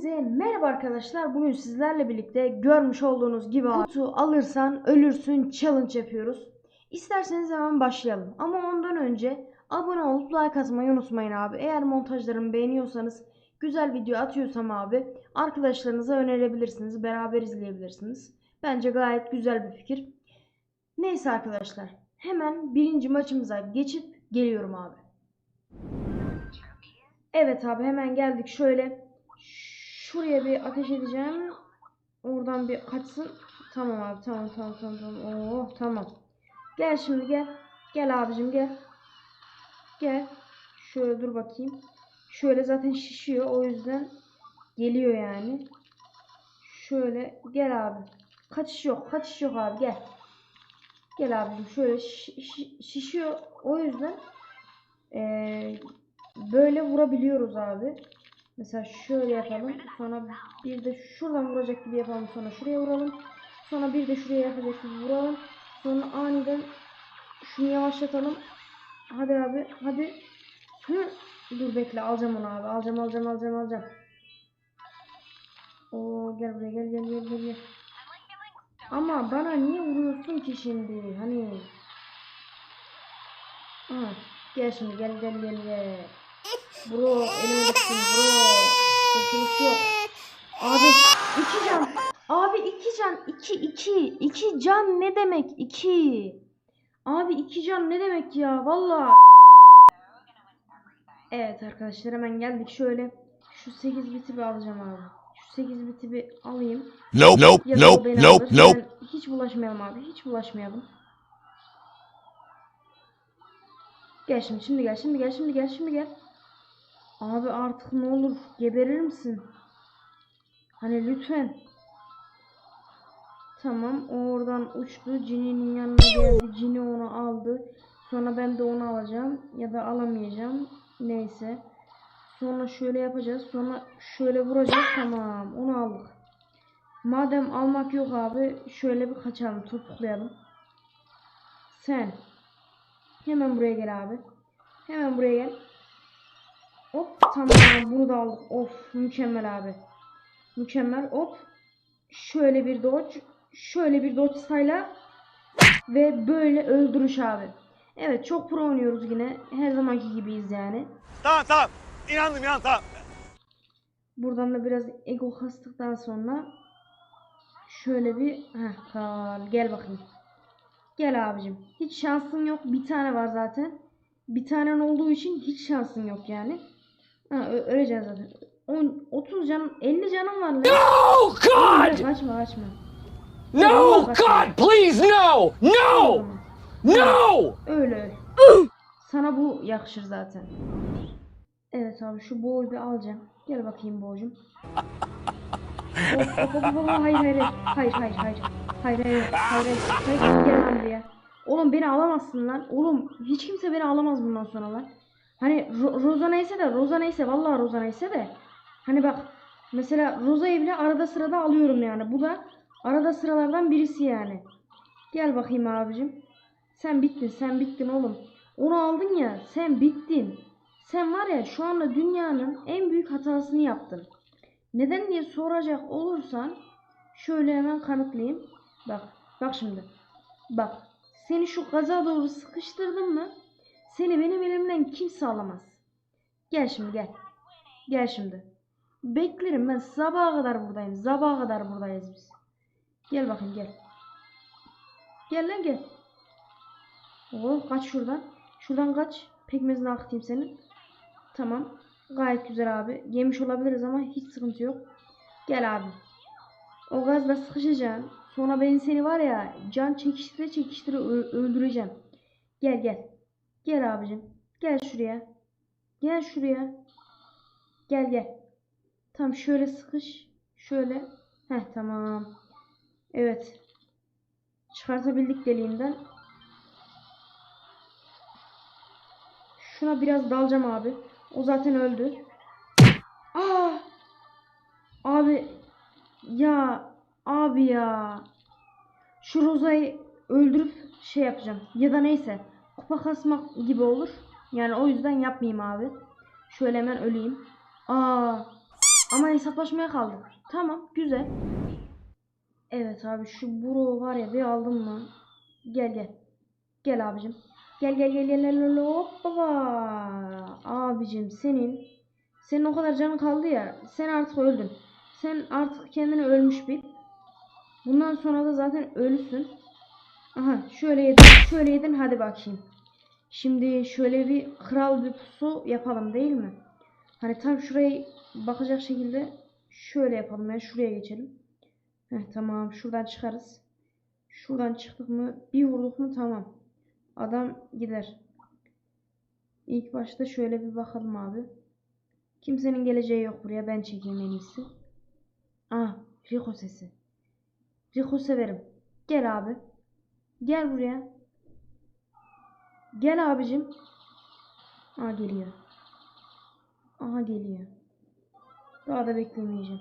Hepinize merhaba arkadaşlar. Bugün sizlerle birlikte görmüş olduğunuz gibi kutu alırsan ölürsün challenge yapıyoruz. İsterseniz hemen başlayalım. Ama ondan önce abone olup like atmayı unutmayın abi. Eğer montajlarımı beğeniyorsanız güzel video atıyorsam abi arkadaşlarınıza önerebilirsiniz. Beraber izleyebilirsiniz. Bence gayet güzel bir fikir. Neyse arkadaşlar. Hemen birinci maçımıza geçip geliyorum abi. Evet abi hemen geldik. Şöyle şuraya bir ateş edeceğim. Oradan bir kaçsın. Tamam abi tamam tamam tamam tamam. Oh tamam. Gel şimdi gel. Gel abicim gel. Gel. Şöyle dur bakayım. Şöyle zaten şişiyor. O yüzden geliyor yani. Şöyle gel abi. Kaçış yok. Kaçış yok abi gel. Gel abicim şöyle şi- şi- şişiyor. O yüzden eee, böyle vurabiliyoruz abi. Mesela şöyle yapalım. Sonra bir de şuradan vuracak gibi yapalım. Sonra şuraya vuralım. Sonra bir de şuraya yapacak gibi vuralım. Sonra aniden şunu yavaşlatalım. Hadi abi hadi. Hı. Dur bekle alacağım onu abi. Alacağım alacağım alacağım alacağım. Oo gel buraya gel gel gel gel. gel. Ama bana niye vuruyorsun ki şimdi? Hani. Ha, gel şimdi gel gel gel gel. Bro elime düştün bro. Kurtuluş yok. Abi iki can. Abi iki can. iki iki. iki can ne demek? iki. Abi iki can ne demek ya? Valla. Evet arkadaşlar hemen geldik şöyle. Şu 8 biti bir alacağım abi. Şu 8 biti bir alayım. Nope, nope, nope, nope, nope. Hiç bulaşmayalım abi. Hiç bulaşmayalım. Gel şimdi, şimdi gel, şimdi gel, şimdi gel, şimdi gel. Abi artık ne olur geberir misin? Hani lütfen. Tamam, o oradan uçtu. Cini'nin yanına geldi. Cini onu aldı. Sonra ben de onu alacağım. Ya da alamayacağım. Neyse. Sonra şöyle yapacağız. Sonra şöyle vuracağız. Tamam, onu aldık. Madem almak yok abi şöyle bir kaçalım topuklayalım. Sen hemen buraya gel abi. Hemen buraya gel. Hop tamam bunu da aldık. Of mükemmel abi. Mükemmel hop. Şöyle bir dodge. Şöyle bir dodge sayla. Ve böyle öldürüş abi. Evet çok pro oynuyoruz yine. Her zamanki gibiyiz yani. Tamam tamam. İnandım inandım tamam. Buradan da biraz ego kastıktan sonra şöyle bir heh, kal gel bakayım. Gel abicim. Hiç şansın yok. Bir tane var zaten. Bir tanen olduğu için hiç şansın yok yani. Ha, ö- öleceksin zaten. 10, 30 canım, 50 canım var lan. Oh God! Kaçma kaçma. No. God, please, no! No! No! Öyle öyle. Sana bu yakışır zaten. Evet abi şu boğu bir alacağım. Gel bakayım boğucum. Hop hayır hayır hayır hayır hayır hayır hayır hayır hayır hayır hayır gel lan buraya. Oğlum beni alamazsın lan. Oğlum hiç kimse beni alamaz bundan sonra lan. Hani Ro- Roza neyse de Roza neyse vallahi Roza neyse de. Hani bak mesela Roza'yı bile arada sırada alıyorum yani. Bu da arada sıralardan birisi yani. Gel bakayım abicim. Sen bittin, sen bittin oğlum. Onu aldın ya, sen bittin. Sen var ya şu anda dünyanın en büyük hatasını yaptın. Neden diye soracak olursan şöyle hemen kanıtlayayım. Bak, bak şimdi. Bak, seni şu gaza doğru sıkıştırdım mı? Seni benim elimden kimse alamaz. Gel şimdi gel. Gel şimdi. Beklerim ben sabaha kadar buradayım. Sabaha kadar buradayız biz. Gel bakayım gel. Gel lan gel. Oh kaç şuradan. Şuradan kaç. Pekmezini akıtayım senin. Tamam. Gayet güzel abi. Yemiş olabiliriz ama hiç sıkıntı yok. Gel abi. O gazla sıkışacaksın. Sonra ben seni var ya can çekiştire çekiştire öldüreceğim. Gel gel. Gel abicim. Gel şuraya. Gel şuraya. Gel gel. Tam şöyle sıkış. Şöyle. Heh tamam. Evet. Çıkartabildik deliğinden. Şuna biraz dalacağım abi. O zaten öldü. Aa! Abi ya abi ya. Şu Roza'yı öldürüp şey yapacağım. Ya da neyse. Kupa kasmak gibi olur. Yani o yüzden yapmayayım abi. Şöyle hemen öleyim. Aa! Ama hesaplaşmaya kaldık. Tamam güzel. Evet abi şu bro var ya bir aldım mı? Gel gel. Gel abicim. Gel gel gel gel gel gel hoppala. Abicim senin senin o kadar canın kaldı ya. Sen artık öldün. Sen artık kendini ölmüş bil. Bundan sonra da zaten ölüsün. Aha şöyle yedin şöyle yedin hadi bakayım. Şimdi şöyle bir kral bir yapalım değil mi? Hani tam şurayı bakacak şekilde şöyle yapalım ya şuraya geçelim. Heh, tamam şuradan çıkarız. Şuradan çıktık mı bir vurduk mu tamam. Adam gider. İlk başta şöyle bir bakalım abi. Kimsenin geleceği yok buraya ben çekeyim en iyisi. Ah Rico sesi. Rico severim. Gel abi. Gel buraya. Gel abicim. Aa geliyor. Aha geliyor. Daha da beklemeyeceğim.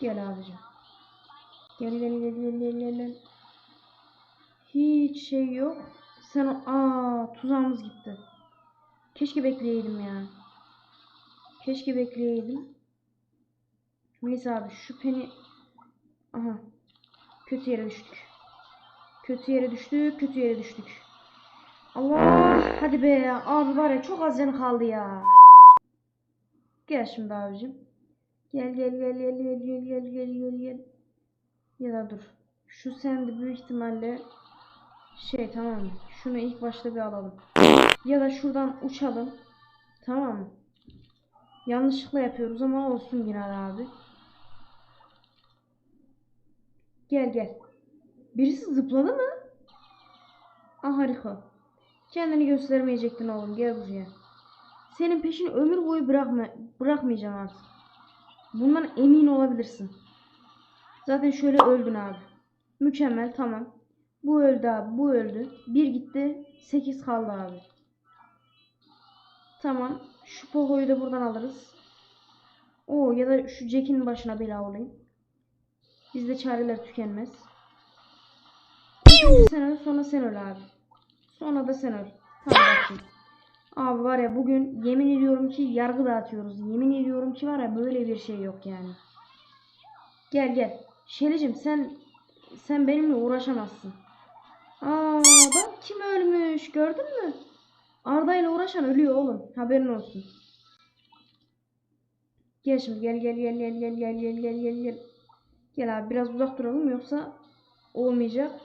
Gel abicim. Gel gel gel gel gel gel. gel. Hiç şey yok. Sen o... Aa tuzağımız gitti. Keşke bekleyeydim ya. Keşke bekleyeydim. Neyse abi şu peni... Aha. Kötü yere düştük. Kötü yere düştük. Kötü yere düştük. Allah. Hadi be. Abi var ya çok az canı kaldı ya. Gel şimdi abicim. Gel gel gel gel gel gel gel gel gel gel. Ya da dur. Şu sende büyük ihtimalle şey tamam mı? Şunu ilk başta bir alalım. Ya da şuradan uçalım. Tamam mı? Yanlışlıkla yapıyoruz ama olsun yine abi. Gel gel. Birisi zıpladı mı? Ah harika. Kendini göstermeyecektin oğlum. Gel buraya. Senin peşini ömür boyu bırakma, bırakmayacağım artık. Bundan emin olabilirsin. Zaten şöyle öldün abi. Mükemmel tamam. Bu öldü abi bu öldü. Bir gitti. Sekiz kaldı abi. Tamam. Şu Pogo'yu da buradan alırız. O ya da şu Jack'in başına bela olayım. Bizde çareler tükenmez. Önce sen öl sonra sen öl abi. Sonra da sen öl. Bakayım. Abi var ya bugün yemin ediyorum ki yargı dağıtıyoruz. Yemin ediyorum ki var ya böyle bir şey yok yani. Gel gel. Şelicim sen sen benimle uğraşamazsın. Aa bak kim ölmüş gördün mü? Arda ile uğraşan ölüyor oğlum. Haberin olsun. Gel şimdi gel gel gel gel gel gel gel gel gel gel. Gel abi biraz uzak duralım yoksa olmayacak.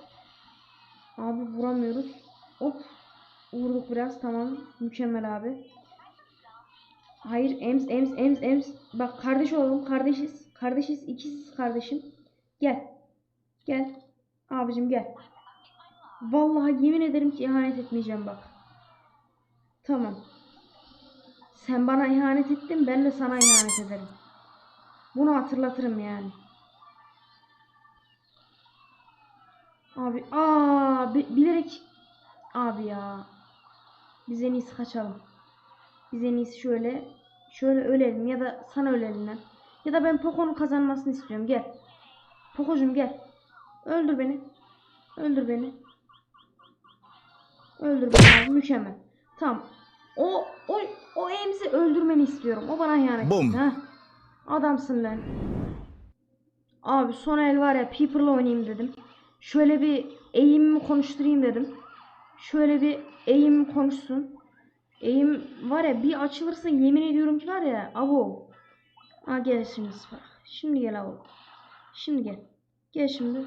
Abi vuramıyoruz. Hop. Vurduk biraz tamam. Mükemmel abi. Hayır ems ems ems ems. Bak kardeş olalım kardeşiz. Kardeşiz ikiz kardeşim. Gel. Gel. Abicim gel. Vallahi yemin ederim ki ihanet etmeyeceğim bak. Tamam. Sen bana ihanet ettin ben de sana ihanet ederim. Bunu hatırlatırım yani. Abi aa bi- bilerek abi ya. Biz en iyisi kaçalım. Biz en iyisi şöyle şöyle ölelim ya da sana ölelim lan. Ya da ben Poco'nun kazanmasını istiyorum. Gel. Poco'cum gel. Öldür beni. Öldür beni. Öldür beni abi. Mükemmel. Tamam. O o o Ems'i öldürmeni istiyorum. O bana ihanet Bum. etti. ha. Adamsın lan. Abi son el var ya Peeper'la oynayayım dedim. Şöyle bir eğimimi konuşturayım dedim. Şöyle bir eğim konuşsun. Eğim var ya bir açılırsa yemin ediyorum ki var ya abo. Ha gel şimdi bak. Şimdi gel abo. Şimdi gel. Gel şimdi.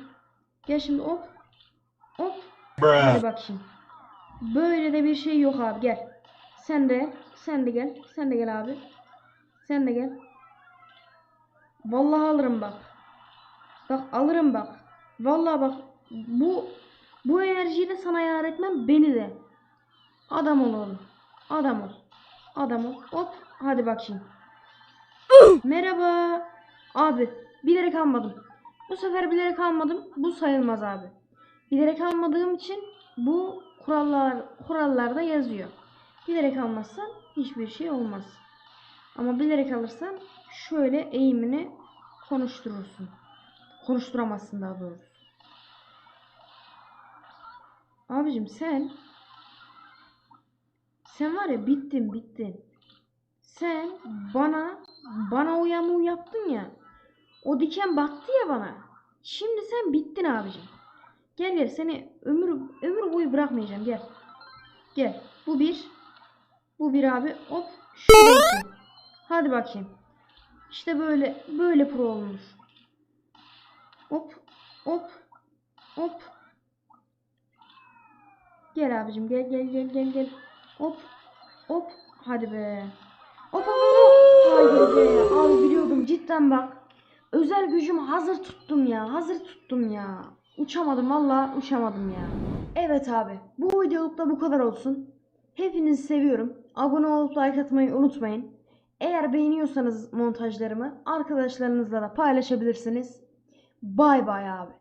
Gel şimdi hop. Hop. Hadi bakayım. Böyle de bir şey yok abi gel. Sen de sen de gel. Sen de gel abi. Sen de gel. Vallahi alırım bak. Bak alırım bak. Vallahi bak bu bu enerjiyi de sana yar etmem beni de. Adam ol oğlum. Adam ol. Adam ol. Hop hadi bakayım. Merhaba. Abi bilerek almadım. Bu sefer bilerek almadım. Bu sayılmaz abi. Bilerek almadığım için bu kurallar kurallarda yazıyor. Bilerek almazsan hiçbir şey olmaz. Ama bilerek alırsan şöyle eğimini konuşturursun. Konuşturamazsın daha doğrusu. Abicim sen sen var ya bittin bittin. sen bana bana o yamuğu yaptın ya. O diken battı ya bana. Şimdi sen bittin abicim. Gel gel seni ömür ömür boyu bırakmayacağım gel. Gel. Bu bir. Bu bir abi. Hop. Şu da iki. Hadi bakayım. İşte böyle böyle pro olunur. Hop. Hop. Hop. Gel abicim gel gel gel gel gel. Hop. Hop. Hadi be. Hop hop hop. Haydi be. Abi biliyordum cidden bak. Özel gücüm hazır tuttum ya. Hazır tuttum ya. Uçamadım valla uçamadım ya. Evet abi. Bu videoluk da bu kadar olsun. Hepinizi seviyorum. Abone olup like atmayı unutmayın. Eğer beğeniyorsanız montajlarımı arkadaşlarınızla da paylaşabilirsiniz. Bay bay abi.